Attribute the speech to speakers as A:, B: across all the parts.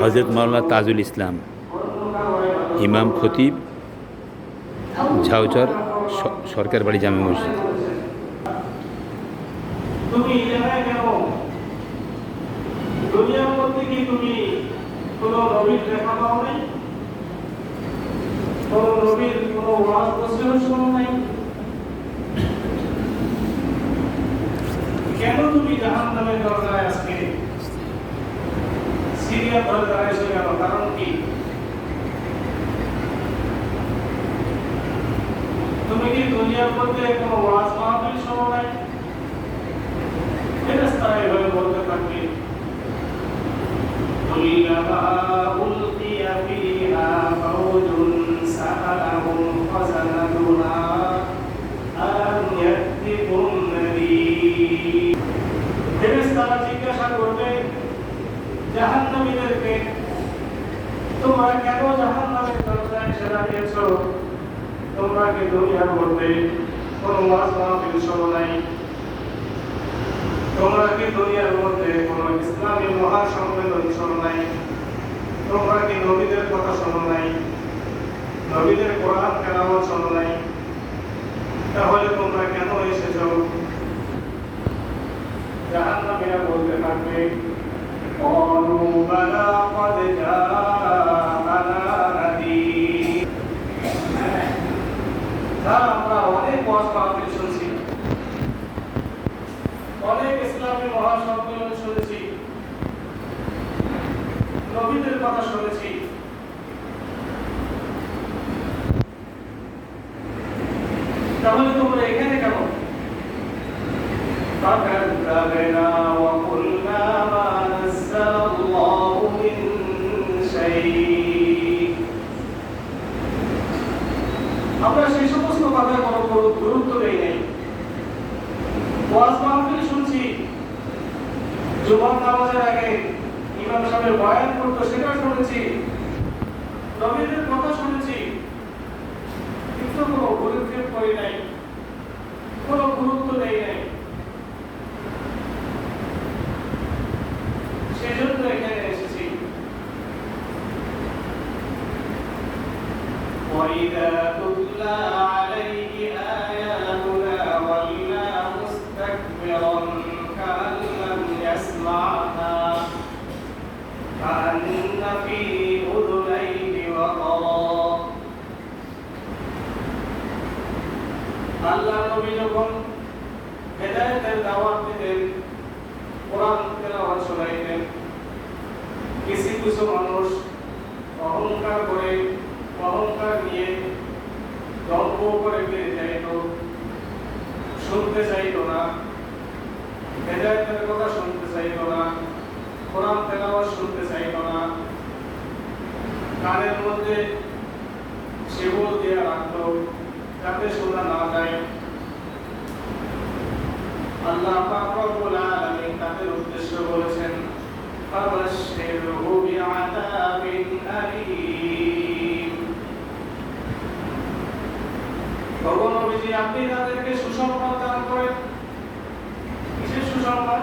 A: হজরত মাওলানা তাজুল ইসলাম, ইমাম খতিব ঝাউচর সরকার বাড়ি জামে মসজিদ।
B: কেন? তুমি জাহান নামের দরজায় আজকে સિરિયા ભર કરાય છે એનું કારણ કે তুমি কি দুনিয়ার মধ্যে কোনো ওয়াজ মাহফিল শোনো নাই ফেরেশতারা এভাবে বলতে থাকবে দুনিয়া বা উলকিয়া ফিহা ফাউজুন সাহালাহুম খাজানাতুহা আলাম ইয়াতিকুম নারী ফেরেশতারা জিজ্ঞাসা করবে জাহান্নামীদেরকে তোমরা কেন জাহান্নামের দরজায় এসে দাঁড়িয়েছো তোমরা কি দুনিয়ার মধ্যে কোনো ওয়াজ মাহফিল নাই? তোমরা কি দুনিয়ার মধ্যে কোন ইসলামী মহাসম্মেলন শোনো নাই? তোমরা কি নবীদের কথা শোনো নাই? নবীদের কোরআন কেরামত শোনো নাই? তাহলে তোমরা কেন এসেছ? জাহান্নামীরা বলতে থাকবে قالوا بلى قد جاءنا কোনো গুরু- গুরুত্ব দেই নাই ওয়াজ মাহফিল শুনছি জুমার নামাজের আগে ইমাম সাহেব বয়ান করতো সেটা শুনেছি নবীদের কথা শুনেছি কিন্তু কোনো গুরুত্ব করি নাই কোনো গুরুত্ব দেই নাই সেজন্য এখানে এসেছি وإذا تتلى عليه كأن في أذنيه وقرا আল্লাহ নবী যখন হেদায়েতের দাওয়াত দিতেন কোরআন তেলাওয়াত শোনাইতেন কিছু কিছু মানুষ অহংকার করে অহংকার নিয়ে গল্প করে ফিরে যাইত শুনতে চাইতো না হেদায়তের কথা শুনতে চাইতো না কোরআন তেলাওয়াত শুনতে চাইব না, কানের মধ্যে সেবল দেওয়া রাখল, যাতে শোনা না যায়। আল্লাহ পাক রব্বুল আলামিন তাদের উদ্দেশ্য বলেছেন ফাবাশশিরহু বিআযাবিন আলীম। ভগবান নবীজি আপনি তাদেরকে সুসংবাদ দান করেন? কিসের সুসংবাদ?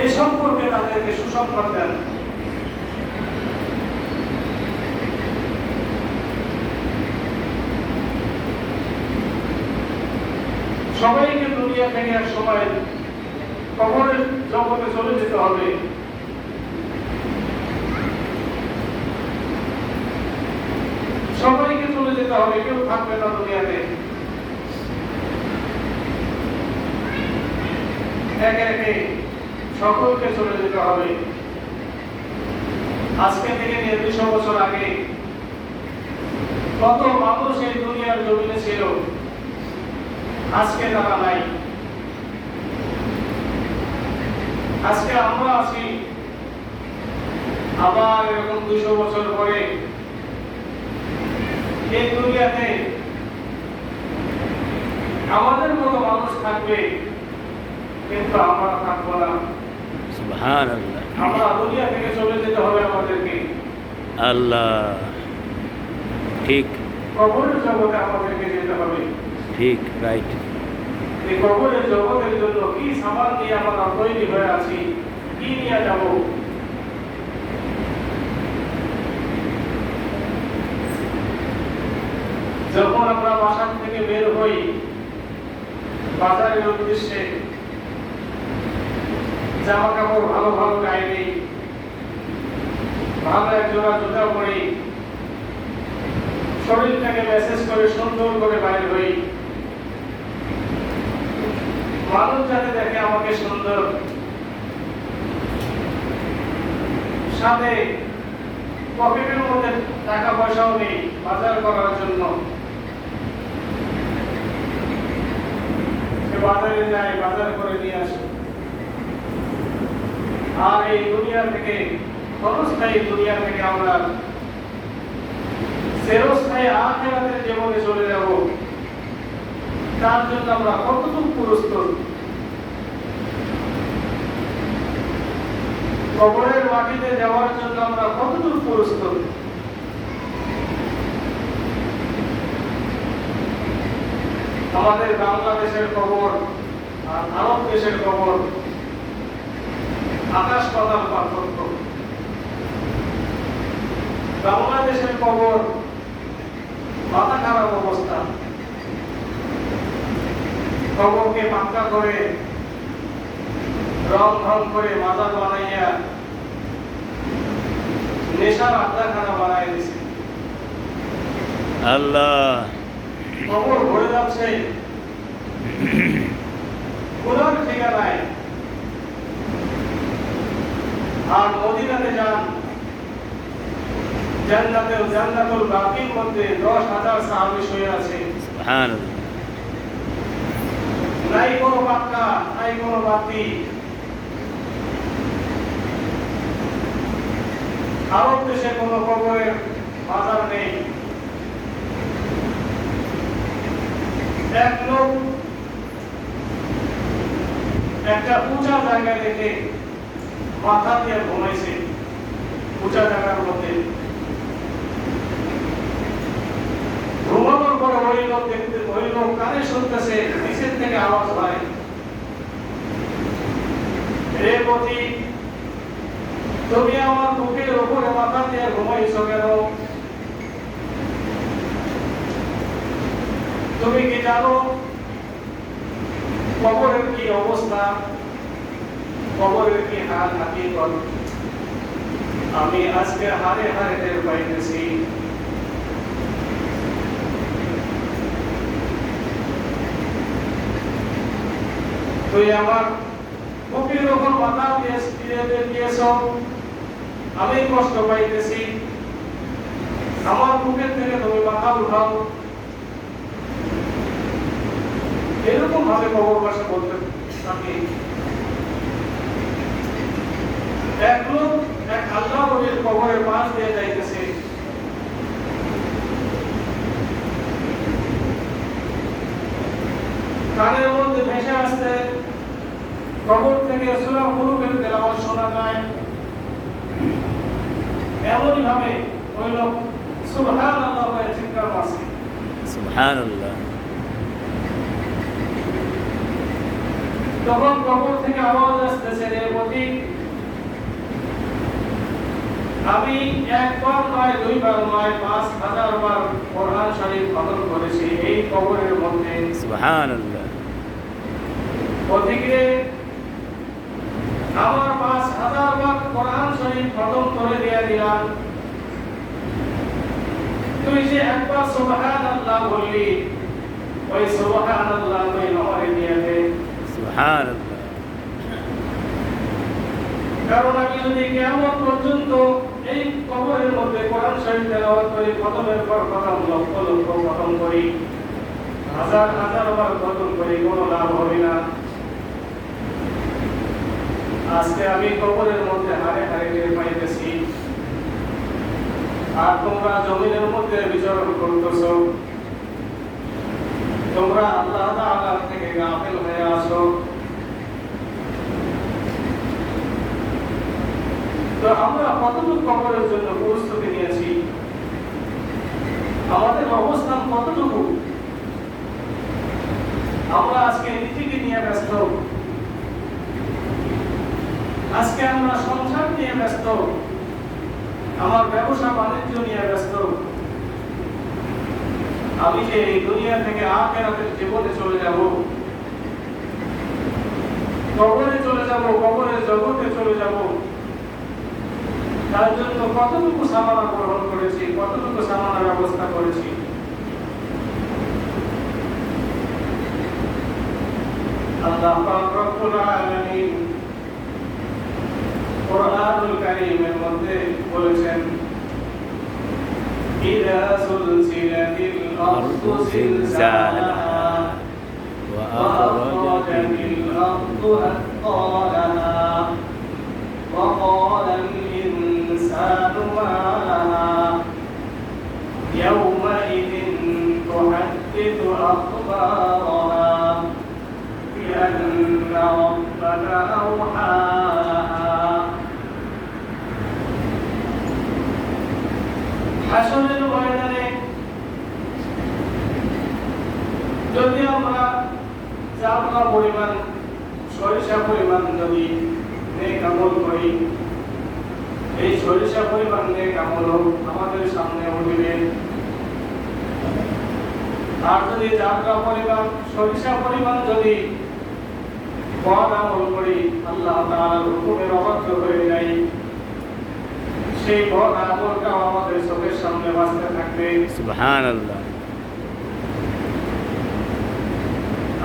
B: এ সম্পর্কে তাদেরকে সুসংবাদ দেন। সবাইকে দুনিয়া থেকে এক সময় কবরের জগতে চলে যেতে হবে। সবাইকে চলে যেতে হবে, কেউ থাকবে না দুনিয়াতে। একে একে সকলকে চলে যেতে হবে। আজকে থেকে দুশো বছর আগে কত মানুষ এই দুনিয়ার জমিনে ছিল? আজকে তারা নাই। আজকে আমরা আছি। আবার এরকম দুশো বছর পরে এই দুনিয়াতে আমাদের মতো মানুষ থাকবে, কিন্তু আমরা থাকব না।
A: সুবহান আল্লাহ ঠিক। ঠিক রাইট
B: এই কবরের জগতের জন্য কি সামান নিয়ে আমরা তৈরি হয়ে আছি কি নিয়ে যাব? যখন আমরা বাসা থেকে বের হই বাজারের উদ্দেশ্যে জামা কাপড় ভালো ভালো গায়ে নেই। ভালো এক জোড়া জুতা পরি। শরীরটাকে মেসেজ করে, সুন্দর করে বাইর হই। মানুষ যাতে দেখে আমাকে সুন্দর। সাথে পকেটের মধ্যে টাকা পয়সাও নেই, বাজার করার জন্য। বাজারে যায়, বাজার করে নিয়ে আসে। আর এই দুনিয়া থেকে, ক্ষণস্থায়ী দুনিয়া থেকে আমরা চিরস্থায়ী আখেরাতের জীবনে চলে যাব। তার জন্য আমরা কতটুকু প্রস্তুত? কবরের মাটিতে যাওয়ার জন্য আমরা কতটুকু প্রস্তুত? আমাদের বাংলাদেশের কবর আর আরব দেশের কবর আকাশ পাতাল পার্থক্য বাংলাদেশের কবর মাথা খারাপ অবস্থা। কবরকে পাক্কা করে রং ঢং করে মাজার বানাইয়া নেশার আড্ডাখানা বানাই দিছে।
A: আল্লাহ।
B: কবর ভরে যাচ্ছে। কোরআন ঠিকানায় আর মদিনাতে যান। জান্নাতে জান্নাতুল বাকির মধ্যে দশ হাজার সাহাবি শুয়ে আছে। নাই কোনো পাক্কা নাই কোনো বাতি। আরব দেশে কোনো কবরের বাজার নেই। এক লোক একটা উঁচা জায়গা দেখে মাথা দিয়ে ঘুমাইছে। উঁচা জায়গার মধ্যে। ঘুমানোর পরে ওই দেখতে ওই কানে শুনতেছে, নিচের থেকে আওয়াজ হয় রে পতি, তুমি আমার বুকের উপরে মাথা দিয়ে ঘুমাইছো কেন? তুমি কি জানো? কবরের কি অবস্থা? কবরের কি হাল হাকিকত আমি আজকে হারে হারে টের পাইতেছি। তুই আমার বুকের ওপর দিয়ে দিয়েছ আমি কষ্ট পাইতেছি। আমার বুকের থেকে তুমি মাথা উঠাও। এরকম ভাবে কবর বাসা বলতে থাকি এক লোক এক আল্লাহ নবীর কবরের পাশ দিয়ে যাইতেছে কানের ভেসে আসতে কবর থেকে সূরা হুরুফের তেলাওয়াত শোনা যায়। এমনই ভাবে ওই লোক সুবহানাল্লাহ বলে চিৎকার মারছে।
A: সুবহান আল্লাহ
B: তখন কবর থেকে আওয়াজ আসতেছে রে পথিক আমি একবার নয় দুইবার নয় পাঁচ হাজার বার কোরআন শরীফ খতম করেছি এই কবরের মধ্যে
A: সুবহান
B: পথিকে আমার পাঁচ হাজার বার কোরআন শরীফ খতম করে দিয়ে দিলাম। তুই যে একবার সুবহান আল্লাহ বললি ওই সুবহান আল্লাহ তুই আমারে দিয়ে দে
A: সুবহান
B: কারণ আমি যদি কেমন পর্যন্ত এই কবরের মধ্যে কোরআন শরীফ তেলাওয়াত করি খতমের পর খতম লক্ষ লক্ষ খতম করি হাজার হাজার বার খতম করি কোনো লাভ হবে না। আজকে আমি কবরের মধ্যে হারে হারে টের পাইতেছি। আর তোমরা জমিনের মধ্যে বিচরণ করতেছ। তোমরা আল্লাহ তাআলা থেকে গাফিল হয়ে আসো তো আমরা কতটুকু কবরের জন্য প্রস্তুতি নিয়েছি? আমাদের অবস্থান কতটুকু? আমরা আজকে নিজেকে নিয়ে ব্যস্ত। আজকে আমরা সংসার নিয়ে ব্যস্ত। আমার ব্যবসা বাণিজ্য নিয়ে ব্যস্ত। আমি যে এই দুনিয়া থেকে আখেরাতের জীবনে চলে যাব, কবরে চলে যাব, কবরের জগতে চলে যাব, তার জন্য কতটুকু সামানা গ্রহণ করেছি, কতটুকু সামানা ব্যবস্থা করেছি? আল্লাহ রব্বুল আলামিন কোরআনুল কারীমের মধ্যে বলেছেন ইদা সুলসিলাতিল আরদু জিলজালাহা وأخرجت الأرض أثقالها وقال الإنسان ما لها يومئذ تحدث أخبارها بأن ربك أوحى হাসরের ময়দানে যদি আমরা চাপা পরিমাণ, সরিষা পরিমাণ যদি নেক করি, এই সরিষা পরিমাণ নেক আমল আমাদের সামনে উঠবে আর যদি যাত্রা পরিমাণ, সরিষা পরিমাণ যদি পদ আমল করি, আল্লাহ তাআলার হুকুমের অবাধ্য হয়ে যাই সেই আমলটাও আমাদের চোখের সামনে বাঁচতে থাকবে।
A: সুবহান আল্লাহ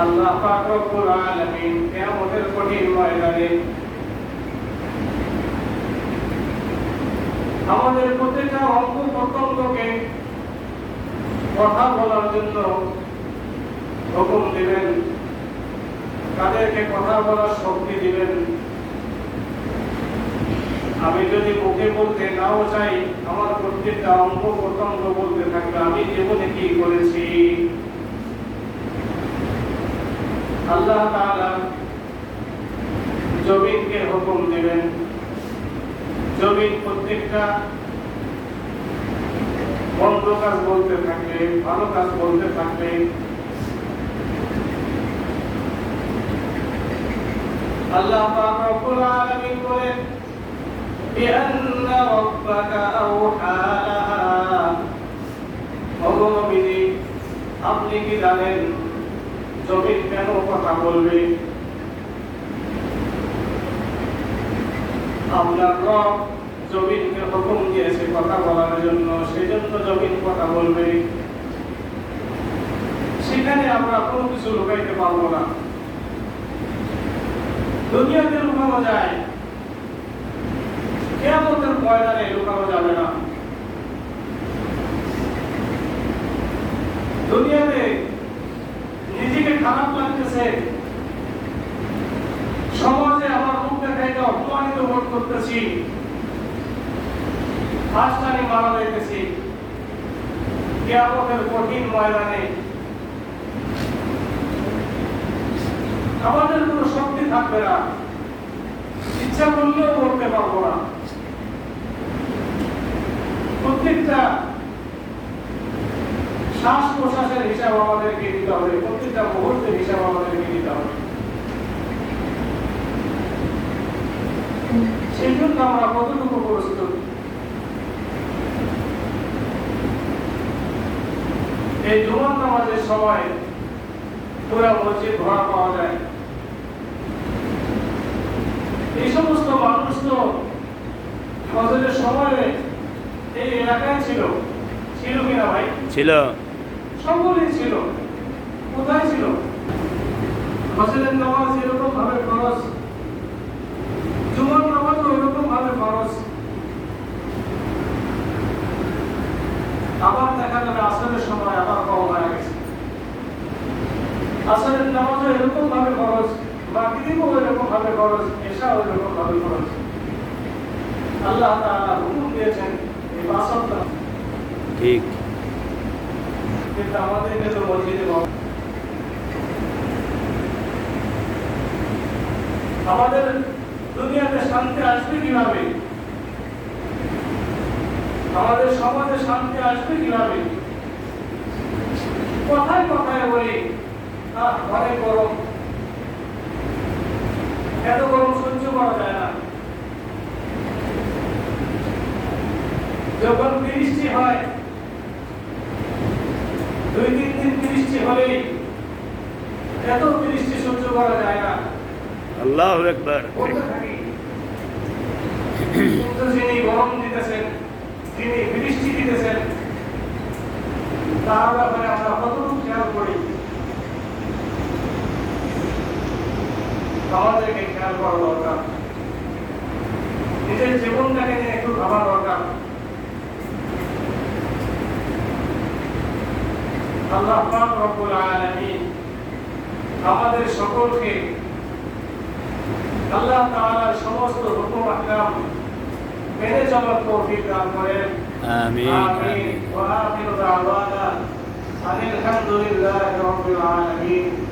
B: আল্লাহ পাক রব্বুল আলামিন কিয়ামতের কঠিন ময়দানে আমাদের প্রত্যেকটা অঙ্গ প্রত্যঙ্গকে কথা বলার জন্য হুকুম দিবেন তাদেরকে কথা বলার শক্তি দিবেন। আমি যদি মুখে বলতে নাও চাই, আমার প্রত্যেকটা অঙ্গ প্রত্যঙ্গ বলতে থাকবে, আমি জীবনে কি করেছি? আল্লাহ জমিনকে হুকুম দিবেন। জমিন প্রত্যেকটা মন্দ কাজ বলতে থাকবে ভালো কাজ বলতে থাকবে আল্লাহ পাক বলেন بأن ربك أوحى لها ভগবতী আপনি কি জানেন জমিন কেন কথা বলবে আপনার রব জমিনকে হুকুম দিয়েছে কথা বলার জন্য সেজন্য জমিন কথা বলবে সেখানে আমরা কোনো কিছু লুকাইতে পারবো না দুনিয়াতে লুকানো যায় কেয়ামতের ময়দানে লুকানো যাবে না। দুনিয়াতে নিজেকে খারাপ লাগতেছে। সমাজে আমার মুখ দেখাইতে অপমানিত বোধ করতেছি। ফাঁসটানি মারা যাইতেছি। কেয়ামতের কঠিন ময়দানে। আমাদের কোনো শক্তি থাকবে না। ইচ্ছা করলেও করতে পারব না। প্রত্যেকটা শ্বাস প্রশ্বাসের হিসাব আমাদেরকে দিতে হবে, প্রত্যেকটা মুহূর্তের হিসাব আমাদেরকে দিতে হবে। সেই জন্য আমরা কতটুকু প্রস্তুত এই জুমার নামাজের সময় পুরা মসজিদ ভরা পাওয়া যায়। এই সমস্ত মানুষ তো সময়ে এই এলাকায় ছিল। ছিল কিনা ভাই?
A: ছিল।
B: সকলেই ছিল। কোথায় ছিল? ফজরের নামাজ এরকম ভাবে খরচ জুমার নামাজ ওইরকম ভাবে খরচ আবার দেখা যাবে আসরের সময় আবার কম হয়ে গেছে। আসরের নামাজও এরকম ভাবে খরচ মাগরিবও এরকম ভাবে খরচ এশাও এরকম ভাবে খরচ আল্লাহ তাআলা হুকুম দিয়েছেন
A: ঠিক।
B: আমাদের দুনিয়াতে শান্তি আসবে কীভাবে? আমাদের সমাজে শান্তি আসবে কীভাবে? কথায় কথায় বলি অনেক গরম এত গরম সহ্য করা যায় না যখন বৃষ্টি হয়। দুই তিন দিন বৃষ্টি হলেই এত বৃষ্টি সহ্য করা যায় না।
A: আল্লাহ একবার
B: কিন্তু যিনি গরম দিতেছেন যিনি বৃষ্টি দিতেছেন তার ব্যাপারে আমরা কতটুকু খেয়াল করি? আমাদেরকে খেয়াল করা দরকার। নিজের জীবনটাকে নিয়ে একটু ভাবা দরকার। আল্লাহ পাক রব্বুল আলামিন আমাদের সকলকে আল্লাহ তাআলার সমস্ত হুকুম আহকাম মেনে চলার তৌফিক দান করেন।
A: আমিন আমিন।
B: ওয়া আখিরু দাওয়ানা আলহামদুলিল্লাহি রাব্বিল আলামিন।